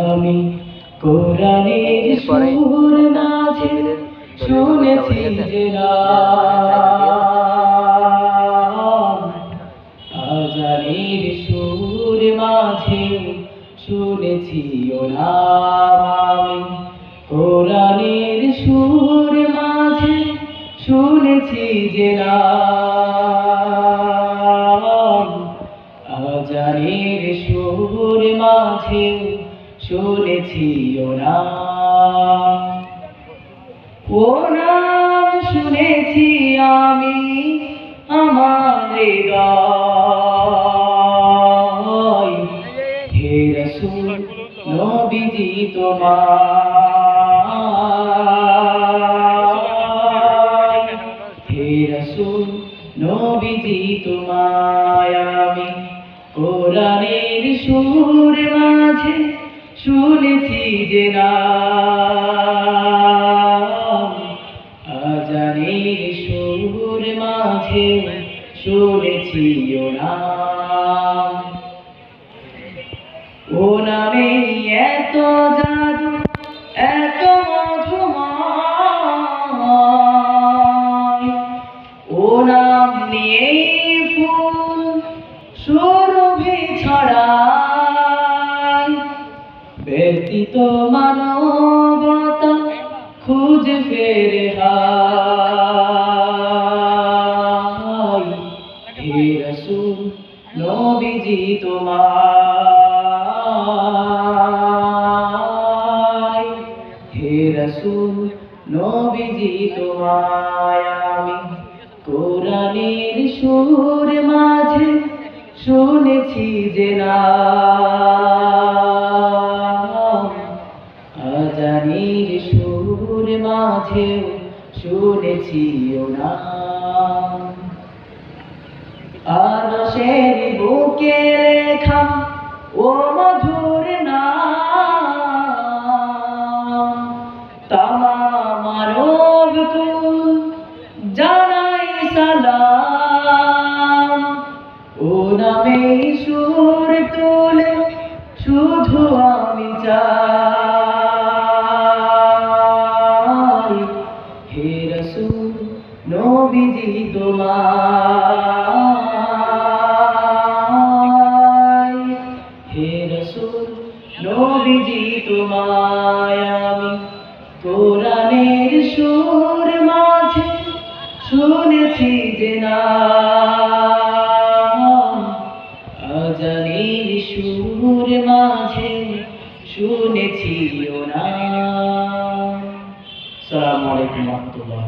আমি কোরআনের সুর নাচে শুনেছি যে আজানের সুর মাঝে শুনেছি ও নাম আমি কোরআনের সুর মাঝে শুনেছি যে নাম আজানের সুর মাঝে শুনেছি ও নাম শুনেছি আমি আমার হে রসুল, নবীজি তোমার হে রসুল, নবীজি আমি কোরআনের সুর মাঝে শুনেছি যে আজানের সুর মাঝে শুনেছি ও ও নামে এত জাদু, এত মধুময়। ও নাম নিয়ে ফুল সুরভি ছড়ায় ব্যতীত মানবতা খুঁজে ফেরে নবীজি তোমায়। হে রসুল, নবীজি তোমায় আমি। কোরআনের সুর মাঝে শুনেছি যে অজানির সুর মাঝে শুনেছি আর সে বুকে লেখা ও মধুর নামে সুর তোলে শুধু আমি চাই। হে রসুল, নবীজি তোমায়। হে রসুল, নবীজি তোমায় আমি কোরআনের সুর মাঝে শুনেছি যে নাম শুনেছি না। সালামু আলাইকুম রহমতুল্লাহ